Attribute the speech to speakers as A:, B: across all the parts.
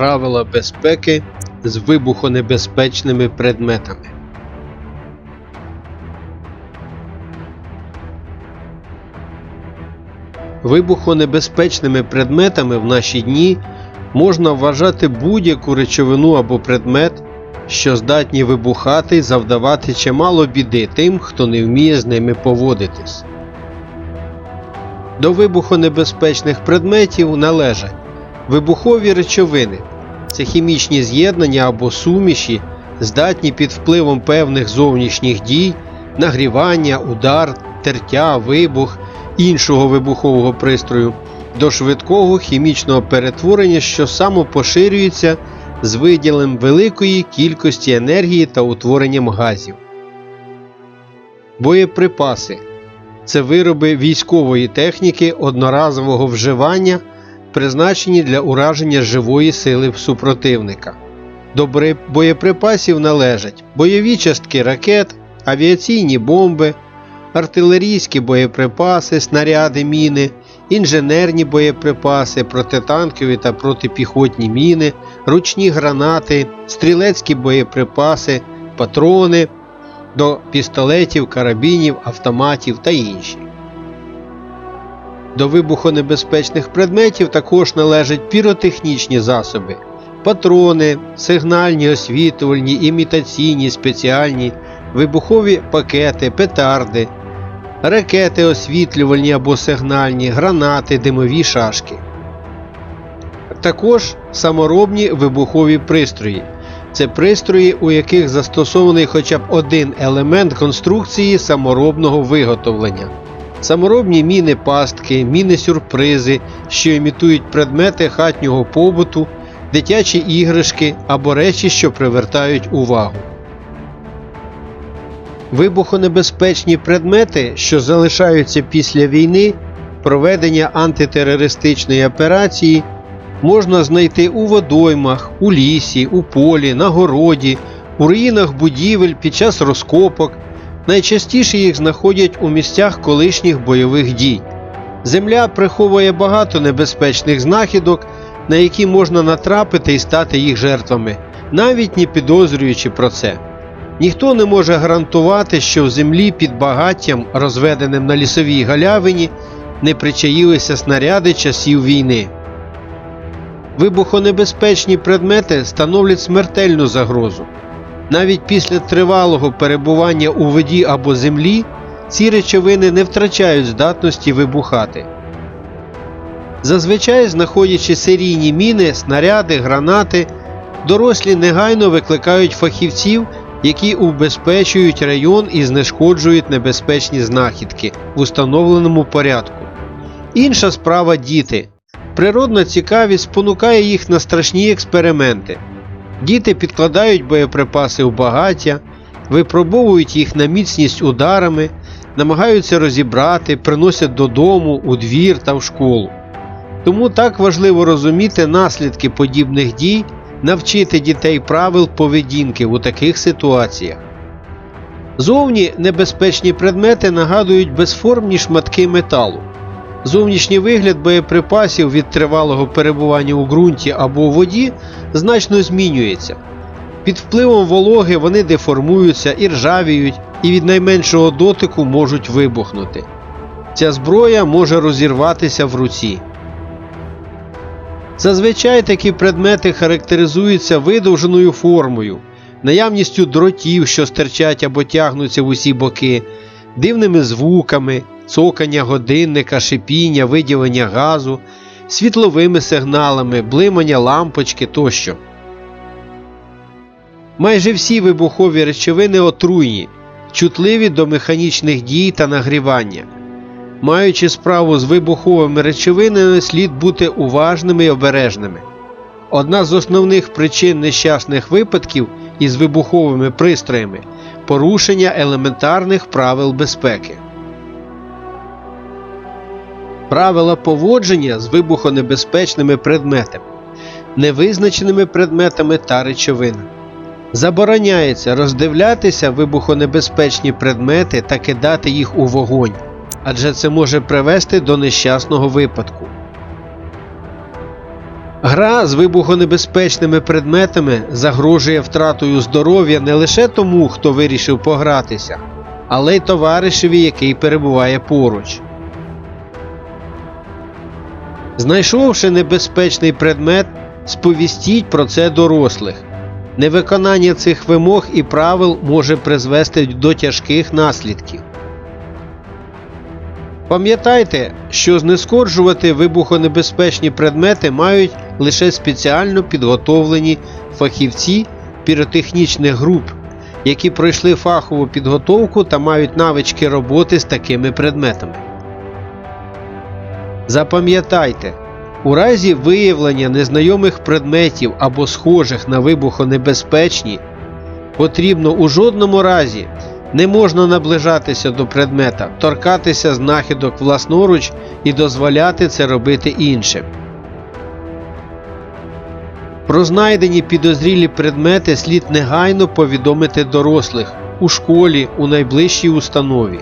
A: Правила безпеки з вибухонебезпечними предметами. Вибухонебезпечними предметами в наші дні можна вважати будь-яку речовину або предмет, що здатні вибухати і завдавати чимало біди тим, хто не вміє з ними поводитись. До вибухонебезпечних предметів належать вибухові речовини це хімічні з'єднання або суміші, здатні під впливом певних зовнішніх дій, нагрівання, удар, тертя, вибух іншого вибухового пристрою до швидкого хімічного перетворення, що самопоширюється з виділем великої кількості енергії та утворенням газів. Боєприпаси це вироби військової техніки одноразового вживання, призначені для ураження живої сили супротивника. До боєприпасів належать бойові частки ракет, авіаційні бомби, артилерійські боєприпаси, снаряди, міни, інженерні боєприпаси, протитанкові та протипіхотні міни, ручні гранати, стрілецькі боєприпаси, патрони до пістолетів, карабінів, автоматів та інші. До вибухонебезпечних предметів також належать піротехнічні засоби, патрони, сигнальні, освітлювальні, імітаційні, спеціальні, вибухові пакети, петарди, ракети освітлювальні або сигнальні, гранати, димові шашки. Також саморобні вибухові пристрої. Це пристрої, у яких застосований хоча б один елемент конструкції саморобного виготовлення. Саморобні міни пастки, міни сюрпризи, що імітують предмети хатнього побуту, дитячі іграшки або речі, що привертають увагу. Вибухонебезпечні предмети, що залишаються після війни, проведення антитерористичної операції можна знайти у водоймах, у лісі, у полі, на городі, у руїнах будівель під час розкопок. Найчастіше їх знаходять у місцях колишніх бойових дій. Земля приховує багато небезпечних знахідок, на які можна натрапити і стати їх жертвами, навіть не підозрюючи про це. Ніхто не може гарантувати, що в землі під багаттям, розведеним на лісовій галявині, не причаїлися снаряди часів війни. Вибухонебезпечні предмети становлять смертельну загрозу. Навіть після тривалого перебування у воді або землі ці речовини не втрачають здатності вибухати. Зазвичай, знаходячи серійні міни, снаряди, гранати, дорослі негайно викликають фахівців, які убезпечують район і знешкоджують небезпечні знахідки в установленому порядку. Інша справа діти. Природна цікавість спонукає їх на страшні експерименти. Діти підкладають боєприпаси у багаття, випробовують їх на міцність ударами, намагаються розібрати, приносять додому, у двір та в школу. Тому так важливо розуміти наслідки подібних дій, навчити дітей правил поведінки у таких ситуаціях. Зовні небезпечні предмети нагадують безформні шматки металу. Зовнішній вигляд боєприпасів від тривалого перебування у ґрунті або у воді значно змінюється. Під впливом вологи вони деформуються і ржавіють, і від найменшого дотику можуть вибухнути. Ця зброя може розірватися в руці. Зазвичай такі предмети характеризуються видовженою формою, наявністю дротів, що стирчать або тягнуться в усі боки, дивними звуками, цокання годинника, шипіння, виділення газу, світловими сигналами, блимання лампочки тощо. Майже всі вибухові речовини отруйні, чутливі до механічних дій та нагрівання. Маючи справу з вибуховими речовинами, слід бути уважними і обережними. Одна з основних причин нещасних випадків із вибуховими пристроями порушення елементарних правил безпеки. Правила поводження з вибухонебезпечними предметами, невизначеними предметами та речовинами. Забороняється роздивлятися вибухонебезпечні предмети та кидати їх у вогонь, адже це може привести до нещасного випадку. Гра з вибухонебезпечними предметами загрожує втратою здоров'я не лише тому, хто вирішив погратися, але й товаришеві, який перебуває поруч. Знайшовши небезпечний предмет, сповістіть про це дорослих. Невиконання цих вимог і правил може призвести до тяжких наслідків. Пам'ятайте, що знескорджувати вибухонебезпечні предмети мають лише спеціально підготовлені фахівці піротехнічних груп, які пройшли фахову підготовку та мають навички роботи з такими предметами. Запам'ятайте, у разі виявлення незнайомих предметів або схожих на вибухонебезпечні, потрібно у жодному разі не можна наближатися до предмета, торкатися знахідок власноруч і дозволяти це робити іншим. Про знайдені підозрілі предмети слід негайно повідомити дорослих у школі, у найближчій установі.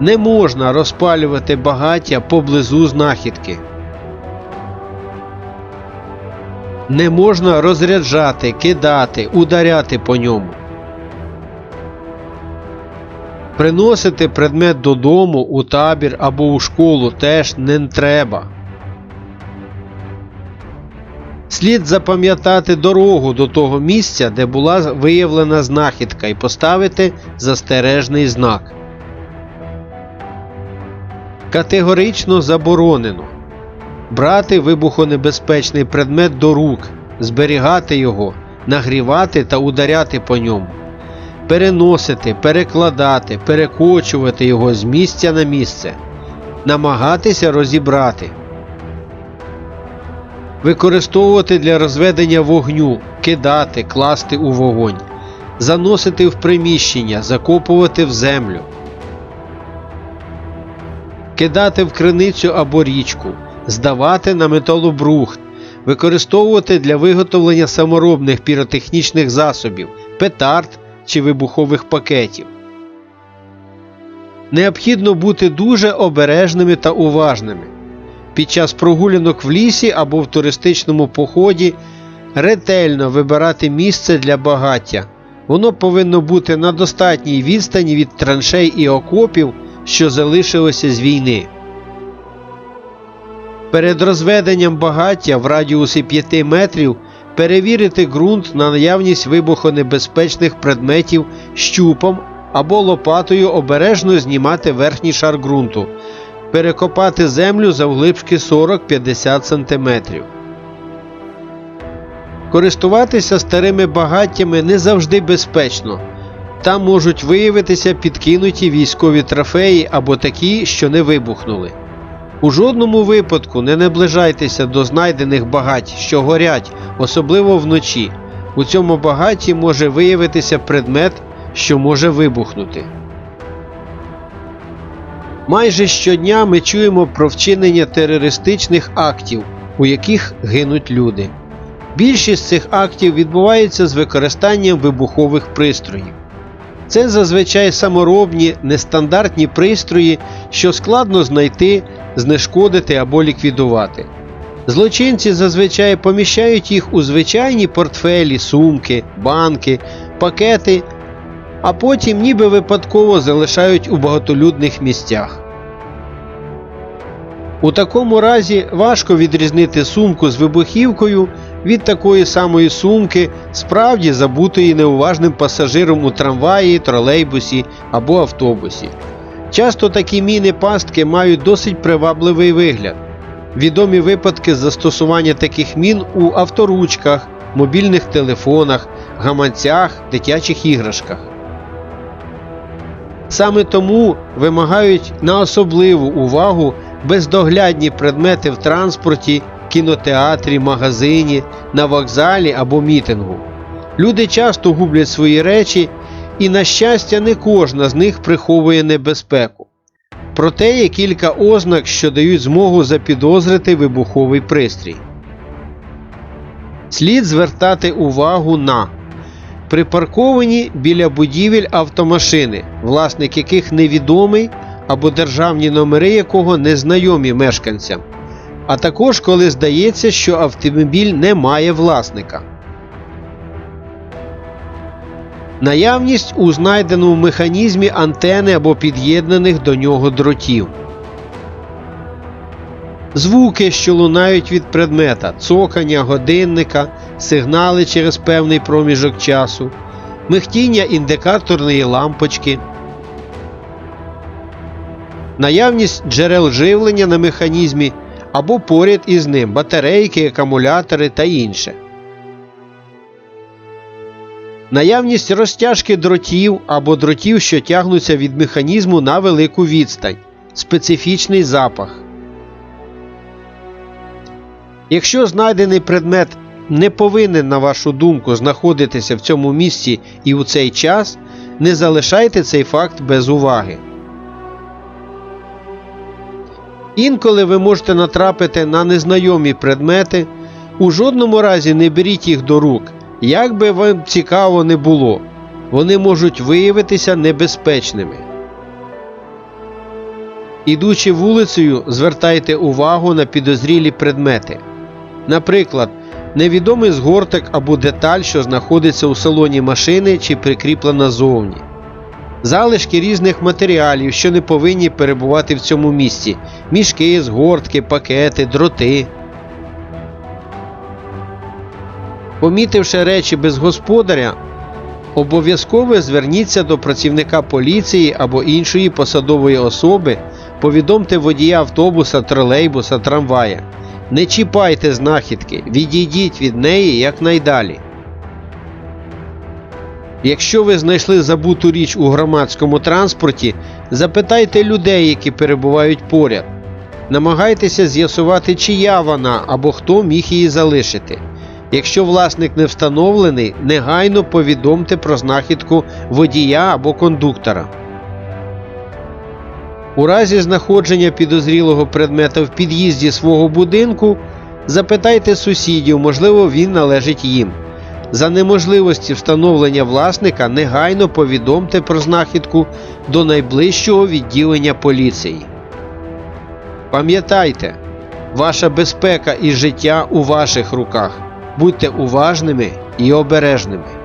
A: Не можна розпалювати багаття поблизу знахідки. Не можна розряджати, кидати, ударяти по ньому. Приносити предмет додому, у табір або у школу теж не треба. Слід запам'ятати дорогу до того місця, де була виявлена знахідка, і поставити застережний знак. Категорично заборонено брати вибухонебезпечний предмет до рук, зберігати його, нагрівати та ударяти по ньому, переносити, перекладати, перекочувати його з місця на місце, намагатися розібрати, використовувати для розведення вогню, кидати, класти у вогонь, заносити в приміщення, закопувати в землю. Кидати в криницю або річку, здавати на металобрухт, використовувати для виготовлення саморобних піротехнічних засобів, петард чи вибухових пакетів. Необхідно бути дуже обережними та уважними. Під час прогулянок в лісі або в туристичному поході ретельно вибирати місце для багаття. Воно повинно бути на достатній відстані від траншей і окопів, що залишилося з війни. Перед розведенням багаття в радіусі 5 метрів перевірити ґрунт на наявність вибухонебезпечних предметів щупом або лопатою обережно знімати верхній шар ґрунту, перекопати землю завглибшки 40-50 см. Користуватися старими багаттями не завжди безпечно. Там можуть виявитися підкинуті військові трофеї або такі, що не вибухнули. У жодному випадку не наближайтеся до знайдених багать, що горять, особливо вночі. У цьому багаті може виявитися предмет, що може вибухнути. Майже щодня ми чуємо про вчинення терористичних актів, у яких гинуть люди. Більшість цих актів відбувається з використанням вибухових пристроїв. Це зазвичай саморобні нестандартні пристрої, що складно знайти, знешкодити або ліквідувати. Злочинці зазвичай поміщають їх у звичайні портфелі, сумки, банки, пакети, а потім ніби випадково залишають у багатолюдних місцях. У такому разі важко відрізнити сумку з вибухівкою від такої самої сумки, справді забутої неуважним пасажиром у трамваї, тролейбусі або автобусі. Часто такі міни пастки мають досить привабливий вигляд. Відомі випадки застосування таких мін у авторучках, мобільних телефонах, гаманцях, дитячих іграшках. Саме тому вимагають на особливу увагу бездоглядні предмети в транспорті, кінотеатрі, магазині, на вокзалі або мітингу. Люди часто гублять свої речі, і, на щастя, не кожна з них приховує небезпеку. Проте є кілька ознак, що дають змогу запідозрити вибуховий пристрій. Слід звертати увагу на припарковані біля будівель автомашини, власник яких невідомий або державні номери якого незнайомі мешканцям, а також коли здається, що автомобіль не має власника. Наявність у знайденому механізмі антени або під'єднаних до нього дротів. Звуки, що лунають від предмета, цокання годинника, сигнали через певний проміжок часу, михтіння індикаторної лампочки, наявність джерел живлення на механізмі або поряд із ним батарейки, акумулятори та інше. Наявність розтяжки дротів або дротів, що тягнуться від механізму на велику відстань, специфічний запах. Якщо знайдений предмет не повинен, на вашу думку, знаходитися в цьому місці і у цей час, не залишайте цей факт без уваги. Інколи ви можете натрапити на незнайомі предмети, у жодному разі не беріть їх до рук, як би вам цікаво не було, вони можуть виявитися небезпечними. Ідучи вулицею, звертайте увагу на підозрілі предмети. Наприклад, невідомий згорток або деталь, що знаходиться у салоні машини чи прикріплена зовні. Залишки різних матеріалів, що не повинні перебувати в цьому місці: мішки, згортки, пакети, дроти. Помітивши речі без господаря, обов'язково зверніться до працівника поліції або іншої посадової особи, повідомте водія автобуса, тролейбуса, трамвая. Не чіпайте знахідки, відійдіть від неї якнайдалі. Якщо ви знайшли забуту річ у громадському транспорті, запитайте людей, які перебувають поряд. Намагайтеся з'ясувати, чия вона або хто міг її залишити. Якщо власник не встановлений, негайно повідомте про знахідку водія або кондуктора. У разі знаходження підозрілого предмета в під'їзді свого будинку запитайте сусідів, можливо, він належить їм. За неможливості встановлення власника негайно повідомте про знахідку до найближчого відділення поліції. Пам'ятайте, ваша безпека і життя у ваших руках. Будьте уважними і обережними.